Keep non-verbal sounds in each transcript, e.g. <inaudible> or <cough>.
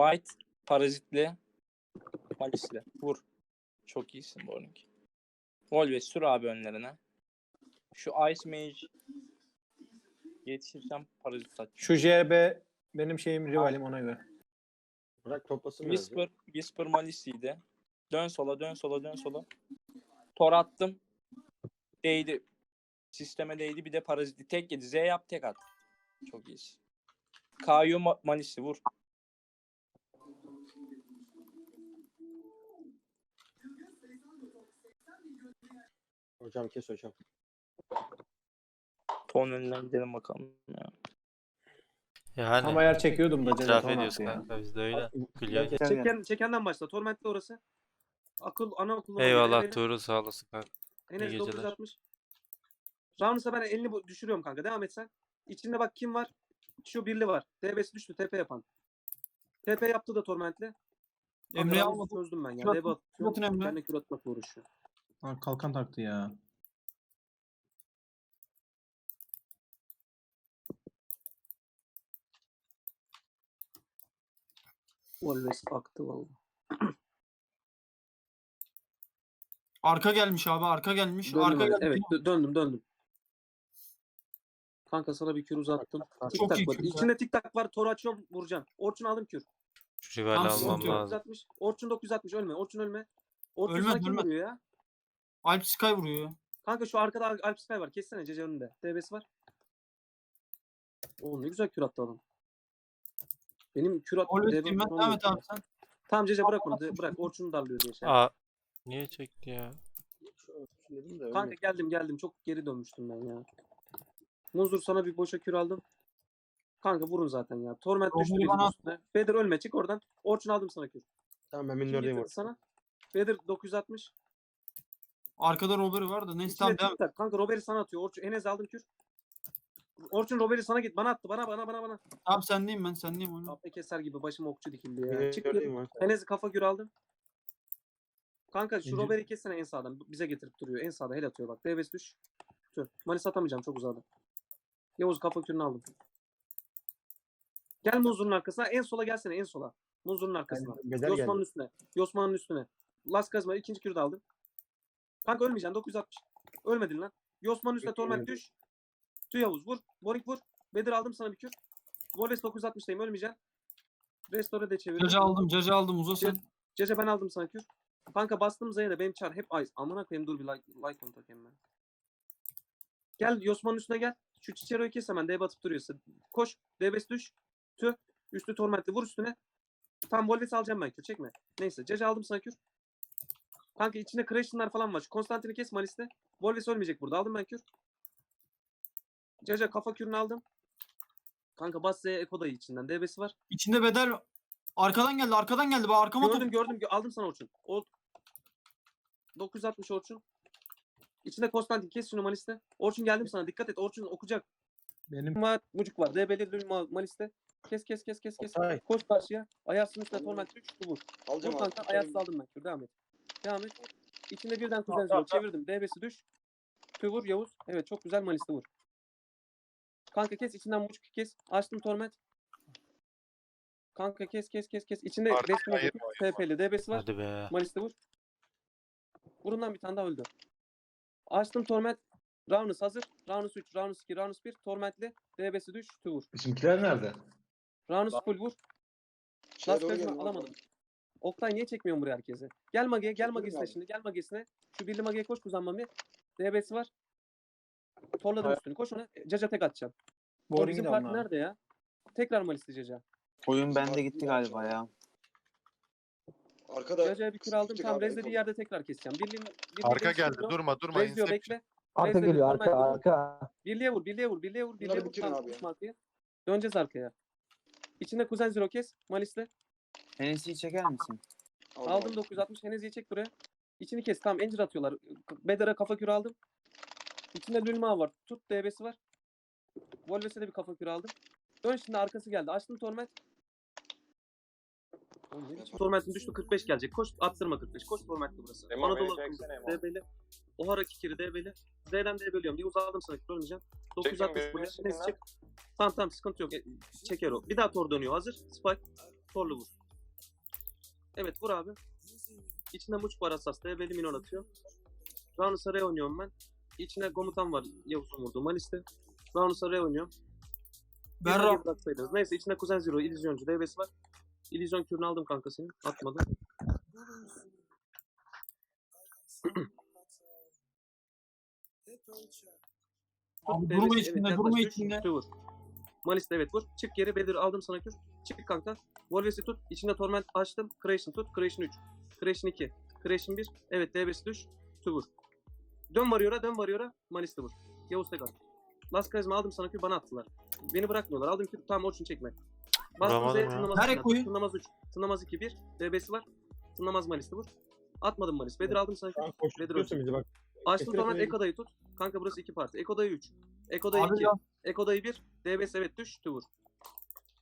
White parazitli. Malisli. Vur. Çok iyisin Borning. Volve sür abi önlerine. Şu Ice Mage yetişirsem parazit saç. Şu JB benim şeyim rivalim ona göre. Bırak toplasın biraz. Whisper, Whisper Malis'iydi. Dön sola, dön sola, dön sola. Tor attım. Değdi. Sisteme değdi. Bir de paraziti tek yedi. Z yap tek at. Çok iyisin. Kayu Ma- Malis'i vur. Hocam kes hocam. Ton önünden gidelim bakalım. Ya. Yani Ama yer çekiyordum da itiraf ediyorsun ya. kanka biz de öyle. Gülüyor. Çeken- Çeken, çekenden başla. Torment'le orası. Akıl, anaokulu. Eyvallah Tuğrul sağ olasın kanka. Enes iyi 960. Round'sa ben elini bu- düşürüyorum kanka. Devam et sen. İçinde bak kim var? Şu birli var. DB'si düştü. TP yapan. TP yaptı da Torment'le. Emre'yi almadım. almadım. Çözdüm ben ya. Kürat-. Kürat'ın Emre. Ben de kürat atmakla uğraşıyor. Ha, kalkan taktı ya. Always aktı valla. Arka gelmiş abi arka gelmiş. Döndüm arka evet. gelmiş. Evet dö- döndüm döndüm. Kanka sana bir kür uzattım. Tik tak iyi var. kür. İçinde tik tak var. Tor açıyorum vuracağım. Orçun aldım kür. Şu rivali Tamam, almam sıkıntı yok. lazım. 960. Orçun 960 ölme. Orçun ölme. Orçun Ölmez, sana kim vuruyor ya? Alp Sky vuruyor. Kanka şu arkada Al- Alp Sky var. Kessene Cece önünde. DB'si var. Oo ne güzel kür attı adam. Benim kür attı. DB diyeyim ben. Devam et abi sen. Tamam Cece bırak onu. de- Bırak. Orçun'u darlıyor diye şey. Aa niye çekti ya? Dedim de Kanka geldim geldim. Çok geri dönmüştüm ben ya. Muzur sana bir boşa kür aldım. Kanka vurun zaten ya. Torment düştü bizim bana- üstüne. Bedir ölme çık oradan. Orçun aldım sana kür. Tamam ben Kim getirdi orada. sana? Bedir 960. Arkada Robert var da neyse tamam devam. tak. Kanka Robert'i sana atıyor. Orçun Enes aldım kür. Orçun Robert'i sana git. Bana attı. Bana bana bana bana. Tamam sendeyim ben sendeyim oyunu. Abi keser gibi başım okçu dikildi ya. Çık var. Enes'i kafa gür aldım. Kanka şu Robert'i kessene en sağdan. Bize getirip duruyor. En sağda hel atıyor bak. DBS düş. Tüh. Malis atamayacağım çok uzadı. Yavuz kafa kürünü aldım. Gel Muzur'un arkasına. En sola gelsene en sola. Muzur'un arkasına. Yosman'ın üstüne. Yosman'ın üstüne. Las kazma ikinci kürü de aldım. Kanka ölmeyeceksin 960. Ölmedin lan. Yosman'ın üstüne torment düş. Tüh Yavuz vur. Borik vur. Bedir aldım sana bir kür. Voles 960'dayım ölmeyeceksin. Restore de çevir. Cacı aldım cacı aldım uza sen. Cece ben aldım sana kür. Kanka bastım Z'ye de benim çar hep ice. Amına koyayım dur bir like, like onu takayım ben. Gel Yosman'ın üstüne gel. Şu Cicero'yu kes hemen. D batıp duruyorsa. Koş. DBS düş. Tüh. Üstü tormentli vur üstüne. Tam Volves alacağım ben kür çekme. Neyse Cece aldım sana kür. Kanka içinde Crash'ınlar falan var. Şu Konstantin'i kes Malis'te. Volves ölmeyecek burada. Aldım ben kür. Cece kafa kürünü aldım. Kanka bas Z'ye Eko dayı içinden. DB'si var. İçinde bedel arkadan geldi arkadan geldi. Bak arkama top. Gördüm gördüm. gö- Aldım sana Orçun. O 960 Orçun. İçinde Konstantin kes şunu Malis'te. Orçun geldim sana. Dikkat et. Orçun okuyacak. Benim Var, mucuk var. DB'li dün ma- Malis'te. Kes kes kes kes kes. Ay. Koş karşıya. Ayarsın üstüne torment 3 vur. Vur Alacağım kanka. abi. Ayarsız aldım ben. Dur devam et. Devam et. İçinde birden kuzen zor. Çevirdim. DB'si düş. Vur Yavuz. Evet çok güzel Malis'te vur. Kanka kes. içinden mucuk kes. Açtım torment. Kanka kes kes kes kes. İçinde Artık resmi hayır TP'li DB'si var. Hadi be. Malis'te vur. Vurundan bir tane daha öldü. Açtım Torment. Raunus hazır. Raunus 3, Raunus 2, Raunus 1. Torment'li. DB'si düş. Tü vur. Bizimkiler nerede? Raunus full vur. Last alamadım. Oktay niye çekmiyorsun buraya herkese? Gel Mage'ye, gel Mage'sine şimdi. Gel Mage'sine. Şu birli Mage'ye koş Kuzan Mami. DB'si var. Torladım Hayır. üstünü. Koş ona. Caca tek atacağım. Boring'i bizim abi. nerede ya? Tekrar Malis'li Caca. Oyun bende gitti galiba ya. Arkada Caca'ya bir kür aldım. Tam rezlediği Eko. yerde tekrar keseceğim. Birliğin, birliğin Arka geldi. Durma durma. Rez diyor bekle. Arka geliyor arka arka. Birliğe vur, birliğe vur, birliğe vur, birliğe vur, Tamam, abi. Döneceğiz arkaya. İçinde Kuzen Zero kes. Malis'le. Hennessy'yi çeker misin? Aldım 960. Henezi'yi çek buraya. İçini kes. Tamam, Encir atıyorlar. Bedara kafa kürü aldım. İçinde Lülma var. Tut DB'si var. Volves'e de bir kafa kürü aldım. Dön şimdi arkası geldi. Açtım Torment. Torment'in düştü 45 gelecek. Koş attırma 45. Koş Torment'li burası. Anadolu DB'li. Ohara Kikiri DB'li. Z'den D bölüyorum. Bir uzaldım sana. Ölmeyeceğim. 960 buraya. Neyse çık. Tamam tamam sıkıntı yok. E, Çeker o. Bir daha tor dönüyor. Hazır. Spike. Torlu vur. Evet vur abi. İçinde muç var asas. DB'li minor atıyor. Round'u saraya oynuyorum ben. İçine komutan var. Yavuz'un vurduğu Malis'te. Round'u saraya oynuyorum. Ben Bir Ra- tane bıraksaydı. Neyse içinde Kuzen Zero, İllüzyoncu, DB'si var. İllüzyon kürünü aldım kanka senin. Atmadım. Abi durma içinde, durma içinde. vur. Malis'te evet vur. Çık geri Bedir aldım sana kür. Çık kanka. Wolves'i tut. İçinde Torment açtım. Creation tut. Creation 3. Creation 2. Creation 1. Evet DB'si düş. Tu vur. Dön varıyor'a dön varıyor'a. Malis'te vur. Yavuz tek at. Last Charisma aldım sana kür bana attılar. Beni bırakmıyorlar. Aldım kür. Tamam Orçun çekme. Z'ye ya. tınlamaz. Nereye koyayım? Tınlamaz 3. Tınlamaz 2 1. DB'si var. Tınlamaz Malis'te vur. Atmadım Malis. Bedir aldım sana kür. Koşturuyorsun bizi bak. Açtım Torment efendim. Ekoda'yı tut. Kanka burası 2 parti. Ekoda'yı 3. Ekoda'yı Abi 2. ya, Ekoda'yı 1. DBS evet düş. Tuvur.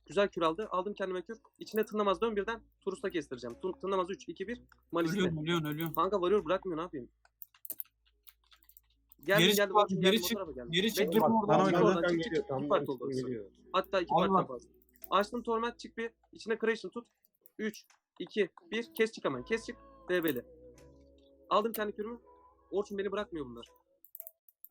Güzel kür aldı. Aldım kendime kür. İçine tırnamaz dön birden. Turus'ta kestireceğim. Tun- Tırnamaz 3, 2, 1. Malis'te. ölüyorsun, ölüyorsun, ölüyorsun. Kanka varıyor bırakmıyor ne yapayım. Geldim Geri çık abi, Orçun geri çık, tarafa geldim. geri çık, Bekle, bak, oradan, çık çık oradan, çık, çık, çık. İki part ben oldu orası. Hatta iki Abi part bak. daha fazla. Açtım Torment çık bir. İçine Creation tut. 3, 2, 1. Kes çık hemen. Kes çık. DB'li. Aldım kendi kürümü. Orçun beni bırakmıyor bunlar.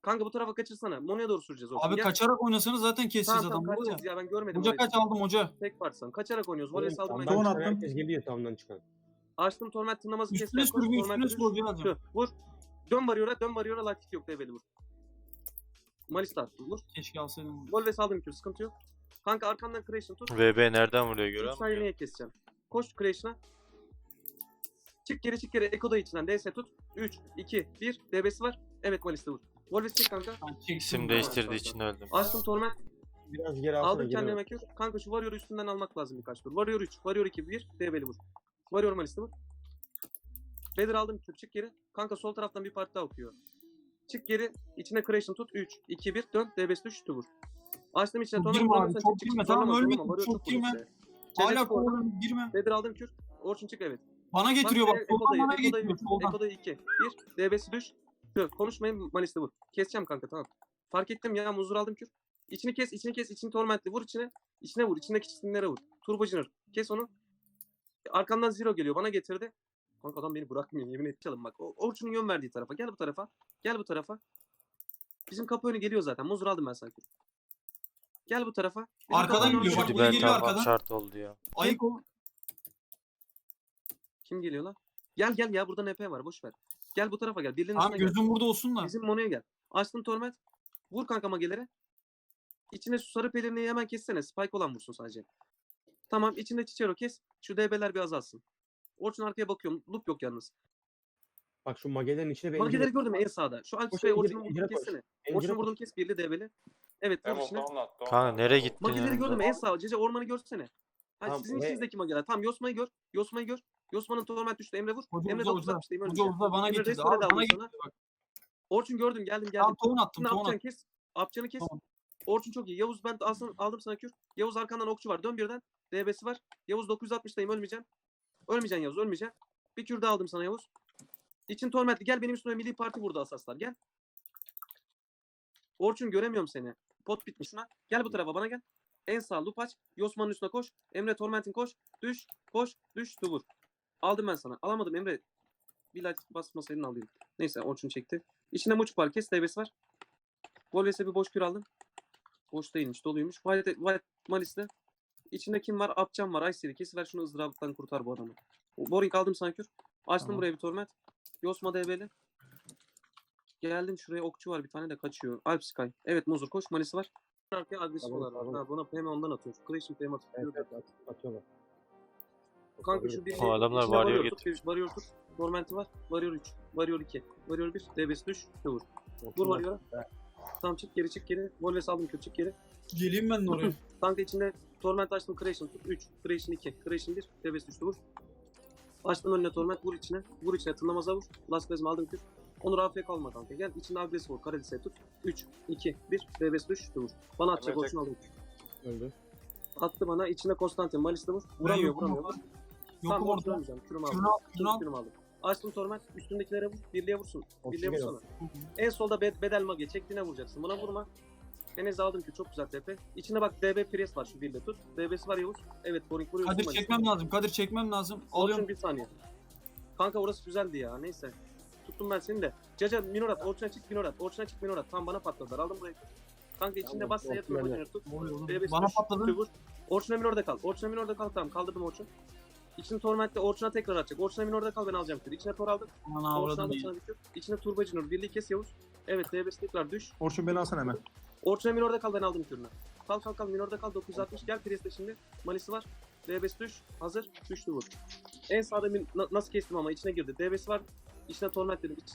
Kanka bu tarafa kaçırsana. Mono'ya doğru süreceğiz Orçun. Abi Gel. kaçarak oynasanız zaten keseceğiz Tamam tamam adamları kaçacağız ya. ya ben görmedim. Hoca orayı. kaç aldım hoca. Tek partsan. Kaçarak oynuyoruz. Voley saldırmaya Tamam, çıkan attım. Herkes geliyor tamdan çıkan. Açtım torment tınlaması kes. Üstüne yaklaş, sürgün, torment üstüne alacağım. Şu, Vur. Dön varıyor'a dön varıyor'a laktik yok develi vur. Malis de attım vur. Keşke alsaydım. Voley saldım kür sıkıntı yok. Kanka arkandan creation tut. VB nereden vuruyor 3 görüyor saniye musun? neye keseceğim. Koş creation'a. Çık geri çık geri. Eko da içinden. DS tut. 3, 2, 1. DB'si var. Evet Malis'te vur. Voley çık kanka. İsim değiştirdiği için öldüm. Açtım torment. Biraz geri alsana Aldım kendime kür. Kanka şu Warrior'ı üstünden almak lazım birkaç tur. Warrior 3, Warrior 2, 1. DB'li vur. Warrior Malis'te vur. Bedir aldım kür. Çık geri. Kanka sol taraftan bir parti daha okuyor. Çık geri. içine creation tut. 3, 2, 1. Dön. DB'si düş. Vur. Açtım içine. Çok torment girme abi, çok çık, çık, girme. Tamam, ölme, zorlama. Warrior çok girme. Hala kovalarım girme. Bedir aldım kür. Orçun çık evet. Bana getiriyor bak. Soldan Ekoda'yı, bana Ekoda'yı getiriyor. Soldan. Ekoda'yı 2. 1. DB'si düş. Kür. Konuşmayın. Malis'te vur. Keseceğim kanka tamam. Fark ettim ya. Muzur aldım kür. İçini kes, içini kes, içini tormentli. Vur içine. İçine vur. İçindeki çizimlere vur. Turbo Junior. Kes onu. Arkamdan Zero geliyor. Bana getirdi. Kanka adam beni bırakmıyor. Yemin edeceğim bak. O- Orçun'un yön verdiği tarafa. Gel bu tarafa. Gel bu tarafa. Bizim kapı önü geliyor zaten. Muzur aldım ben sanki. Gel bu tarafa. Bizim Arkadan kapı önü geliyor, bak, geliyor. Ben arkadan. şart oldu ya. Ayık ol. Kim geliyor lan? Gel gel ya burada NP var boş ver. Gel bu tarafa gel. Birliğin Tamam üstüne gel. gözüm burada olsun da. Bizim Mono'ya gel. Açtım Torment. Vur kanka magelere. İçine şu sarı pelerini hemen kessene. Spike olan vursun sadece. Tamam içinde Chichero kes. Şu DB'ler bir azalsın. Orçun arkaya bakıyorum. Loop yok yalnız. Bak şu magelerin içine ben Mageleri gördüm en sağda. Şu incire- Orçun'un incire vurdum koş. kessene. Encire koş. vurdum kes birli DB'li. Evet vur içine. Kanka nereye gittin Mageleri gördüm en sağ. Cece ormanı görsene. Hayır Tamam, sizin ve- içinizdeki mageler. Tamam Yosma'yı gör. Yosma'yı gör. Yosma'nın torment düştü. Emre vur. Hoca Emre 9 uza. 60'tayım Hoca uza bana Emre getirdi. Abi bana getirdi bak. Orçun gördüm geldim geldim. Tamam ton attım yapacaksın attım. kes. Apçanı kes. Tamam. Orçun çok iyi. Yavuz ben alsın, aldım sana kür. Yavuz arkandan okçu var. Dön birden. DB'si var. Yavuz 960'dayım ölmeyeceğim. Ölmeyeceksin Yavuz ölmeyeceksin. Bir kür daha aldım sana Yavuz. İçin tormentli. Gel benim üstüme milli parti vurdu asaslar. Gel. Orçun göremiyorum seni. Pot bitmiş şuna. Gel bu tarafa bana gel. En sağ loop aç. Yosman'ın üstüne koş. Emre Torment'in koş. Düş. Koş. Düş. Vur. Aldım ben sana. Alamadım Emre. Bir like basmasaydın alayım. Neyse Orçun çekti. İçinde muç var. Kes DB'si var. Volves'e bir boş kür aldım. Boş değilmiş, doluymuş. White, White Malis'te. İçinde kim var? Apcan var. Ice'leri kesiver şunu ızdıraptan kurtar bu adamı. Boring aldım sana kür. Açtım Tamam. buraya bir torment. Yosma DB'li. Geldim şuraya okçu var bir tane de kaçıyor. Alp Sky. Evet Muzur koş. Malisi var. Arkaya agresif Tamam, olarak. tamam. Ha, buna PM ondan atıyor. Creation PM atıyor. Evet, evet, at- atıyorlar. Kanka şu bir O adamlar içine varıyor tut, bir varıyor tut. Torment'i var. Varıyor 3. Varıyor 2. Varıyor 1. DB'si düş. Vur. Vur varıyor. Tamam çık geri çık geri. Volves aldım kür çık geri. Geleyim ben de oraya. <laughs> Kanka içinde Torment açtım Creation tut 3, Creation 2, Creation 1, Debes düştü vur. Açtım önüne Torment vur içine, vur içine tırnamaza vur. Last Bezmi aldım kür. Onur AFK kalma kanka gel içinde agresif vur, Karadis'e tut. 3, 2, 1, Debes düştü vur. Bana atacak olsun aldım kür. Öldü. Attı bana içine Konstantin, Malis'te vur. Vuramıyor yokum vuramıyor. Tamam Yokum orada orada. kürümü aldım. Şunu al, şunu al. Kürümü aldım. Açtım Torment, üstündekilere vur, birliğe vursun. Birliğe vursana. En solda bed bedel mage çektiğine vuracaksın. Buna vurma. Enes aldım ki çok güzel tepe. İçine bak DB Pires var şu birle tut. DB'si var Yavuz. Evet Boring vuruyorsun. Kadir çekmem lazım. Kadir çekmem lazım. Alıyorum bir saniye. Kanka orası güzeldi ya neyse. Tuttum ben seni de. Caca Minorat, Orçun'a çık Minorat, Orçun'a çık Minorat. Tamam bana patladılar. Aldım burayı. Kanka içinde Tamam, bas Orçun? DB'si Bana patladı. tüy vur. Orçun'a Minor'da kal. Orçun'a Minor'da kal. Tamam kaldırdım Orçun. İçinde Torment'te Orçun'a tekrar atacak. Orçun'a Minor'da kal ben alacağım kür. İçine Tor aldım. Ana Orçun'a avradım iyi. sana kür. İçine Turbacı Nur. Birliği kes Yavuz. Evet DB'si tekrar düş. Orçun beni alsana hemen. Orçun'a Minor'da kal ben aldım kürünü. Kal kal kal Minor'da kal 960 gel Priest'e şimdi. Malisi var. DB'si düş. Hazır. Düştü vur. En sağda min- na- nasıl kestim ama içine girdi. DB'si var. İçine Torment dedim. İçine